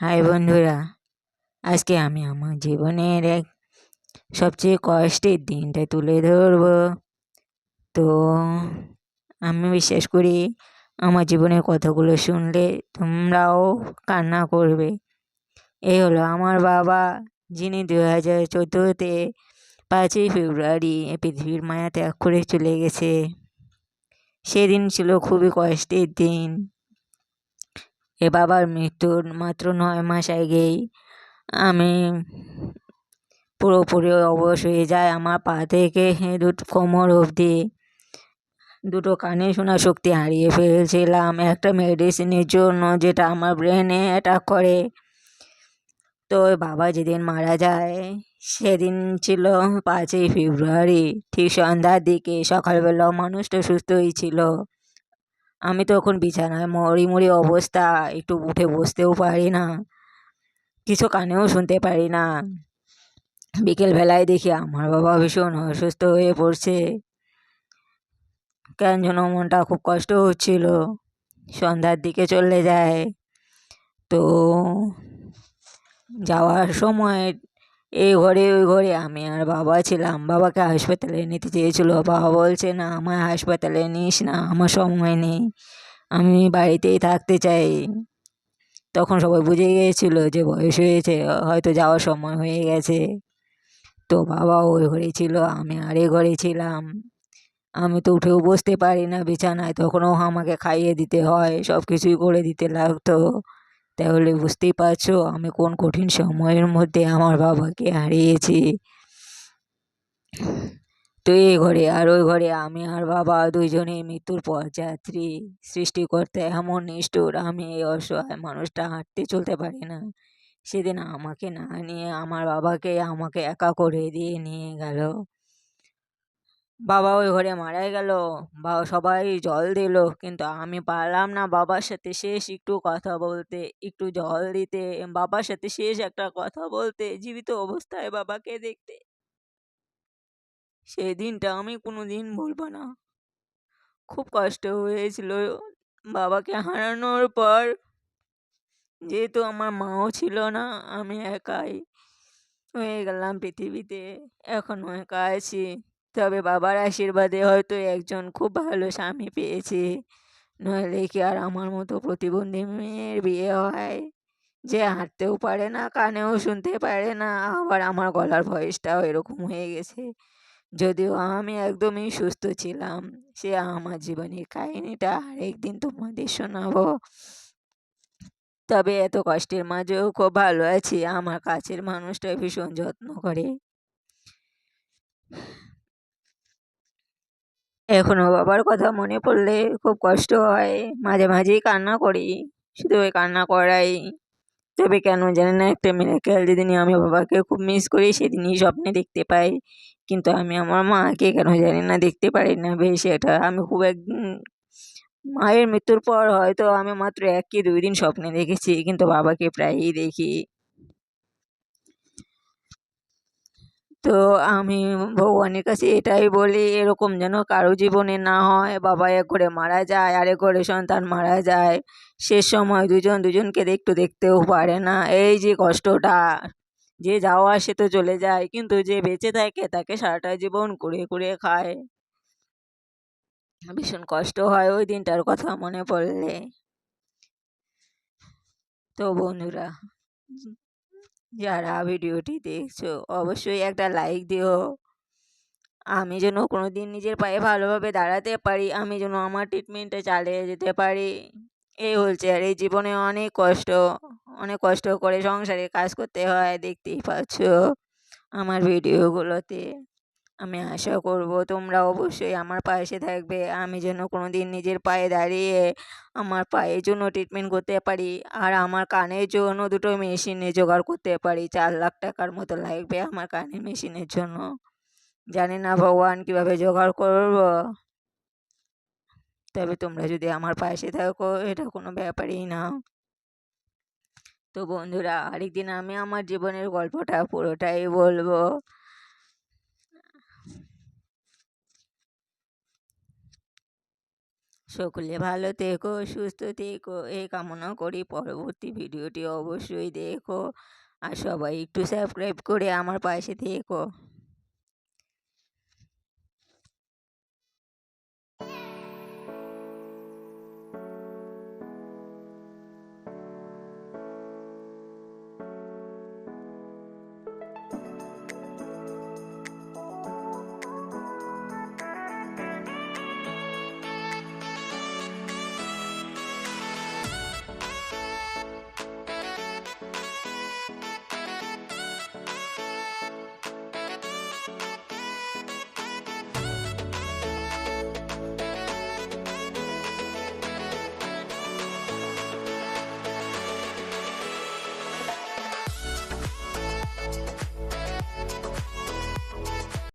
High বন্ধুরা আজকে আমি আমার জীবনের এক সবচেয়ে কষ্টের দিনটা তুলে ধরব। তো আমি বিশ্বাস করি আমার জীবনের কথাগুলো শুনলে তোমরাও কান্না করবে। এই হলো আমার বাবা যিনি দু হাজার চোদ্দোতে পাঁচই ফেব্রুয়ারি পৃথিবীর মায়া ত্যাগ করে চলে গেছে। সেদিন ছিল খুবই কষ্টের দিন। এ বাবার মৃত্যুর মাত্র নয় মাস আগেই আমি পুরোপুরি অবশ হয়ে যায় আমার পা থেকে দুটো কোমর অবধি দুটো কানে শোনা শক্তি হারিয়ে ফেলছিলাম। একটা মেডিসিনের জন্য যেটা আমার ব্রেনে অ্যাটাক করে। তো বাবা যেদিন মারা যায়, সেদিন ছিল পাঁচই ফেব্রুয়ারি। ঠিক সন্ধ্যার দিকে সকালবেলা মানুষটা সুস্থই ছিল। আমি তখন বিছানায় মরি মরি অবস্থা, একটু উঠে বসতেও পারি না, কিছু কানেও শুনতে পারি না। বিকেলবেলায় দেখি আমার বাবা ভীষণ অসুস্থ হয়ে পড়ছে। কেন যেন মনটা খুব কষ্ট হচ্ছিল। সন্ধ্যার দিকে চলে যায়। তো যাওয়ার সময় এই ঘরে, ওই ঘরে। আমি আর বাবা ছিলাম। বাবাকে হাসপাতালে নিতে চেয়েছিল। বাবা বলছে, না আমার হাসপাতালে নিস না, আমার সময় নেই। আমি বাড়িতেই থাকতে চাই। তখন সবাই বুঝে গিয়েছিল যে বয়স হয়েছে, হয়তো যাওয়ার সময় হয়ে গেছে। তো বাবা ওই ঘরে ছিল, আমি আর এ ঘরে ছিলাম। আমি তো উঠেও বসতে পারি না বিছানায়। তখনও আমাকে খাইয়ে দিতে হয় সব কিছুই করে দিতে লাগতো। তাহলে বুঝতেই পারছ আমি কোন কঠিন সময়ের মধ্যে আমার বাবাকে হারিয়েছি। তো এই ঘরে আর ওই ঘরে আমি আর বাবা দুইজনেই মৃত্যুর পথযাত্রী সৃষ্টিকর্তা এমন নিষ্ঠুর, আমি এই অসহায় মানুষটা হাঁটতে চলতে পারি না। সেদিন আমাকে না নিয়ে আমার বাবাকে আমাকে একা করে দিয়ে নিয়ে গেল। বাবা ওই ঘরে মারা গেল বাবা সবাই জল দিল, কিন্তু আমি পারলাম না বাবার সাথে শেষ একটু কথা বলতে, একটু জল দিতে, বাবার সাথে শেষ একটা কথা বলতে, জীবিত অবস্থায় বাবাকে দেখতে। সেই দিনটা আমি কোনো দিন ভুলব না। খুব কষ্ট হয়েছিল বাবাকে হারানোর পর। যেহেতু আমার মাও ছিল না, আমি একাই হয়ে গেলাম পৃথিবীতে, এখনও একা আছি। তবে বাবার আশীর্বাদে হয়তো একজন খুব ভালো স্বামী পেয়েছে। নইলে কি আর আমার মতো প্রতিবন্ধী মেয়ের বিয়ে হয়? যে হাঁটতেও পারে না, কানেও শুনতে পারে না, আবার আমার গলার ভয়েসটাও এরকম হয়ে গেছে। যদিও আমি একদমই সুস্থ ছিলাম, সে আমার জীবনের কাহিনিটা আরেকদিন তোমাদের শোনাবো। তবে এত কষ্টের মাঝেও খুব ভালো আছি, আমার কাছের মানুষটা ভীষণ যত্ন করে। এখনও বাবার কথা মনে পড়লে খুব কষ্ট হয়। মাঝে মাঝেই কান্না করি, শুধু ওই কান্না করাই। তবে কেন জানি না, একটা মিরাকেল যেদিনই আমি বাবাকে খুব মিস করি, সেদিনই স্বপ্নে দেখতে পাই। কিন্তু আমি আমার মাকে কেন জানি না, দেখতে পারি না বেশ এটা। আমি খুব এক মায়ের মৃত্যুর পর হয়তো আমি মাত্র এক কি দুই দিন স্বপ্নে দেখেছি, কিন্তু বাবাকে প্রায়ই দেখি। তো আমি ভগবানের কাছে এটাই বলি, এরকম যেন কারও জীবনে না হয়, বাবা এক করে মারা যায় আর আরেক করে সন্তান মারা যায় সে সময় দুজন দুজনকে একটু দেখতেও পারে না। এই যে কষ্টটা, যে যাওয়া সে তো চলে যায়, কিন্তু যে বেঁচে থাকে তাকে সারাটা জীবন কুড়ে কুড়ে খায়। ভীষণ কষ্ট হয় ওই দিনটার কথা মনে পড়লে। তো বন্ধুরা যারা ভিডিওটি দেখছ, অবশ্যই একটা লাইক দিও। আমি যেন কোনো দিন নিজের পায়ে ভালোভাবে দাঁড়াতে পারি, আমি যেন আমার ট্রিটমেন্টটা চালিয়ে যেতে পারি। এই হচ্ছে আর এই জীবনে অনেক কষ্ট অনেক কষ্ট করে সংসারে কাজ করতে হয়, দেখতেই পাচ্ছ আমার ভিডিওগুলোতে। আমি আশা করব তোমরা অবশ্যই আমার পাশে থাকবে। আমি যেন কোনো দিন নিজের পায়ে দাঁড়িয়ে আমার পায়ের জন্য ট্রিটমেন্ট করতে পারি আর আমার কানের জন্য দুটো মেশিনে জোগাড় করতে পারি। চার লাখ টাকার মতো লাগবে আমার কানের মেশিনের জন্য। জানি না ভগবান কীভাবে জোগাড় করব। তবে তোমরা যদি আমার পাশে থাকো, এটা কোনো ব্যাপারই না। তো বন্ধুরা, আরেকদিন আমি আমার জীবনের গল্পটা পুরোটাই বলব। সকলে ভালো থেকো, সুস্থ থেকো। এই কামনা করি পরবর্তী ভিডিওটি অবশ্যই দেখো। আর সবাই একটু সাবস্ক্রাইব করে আমার পাশে থেকো।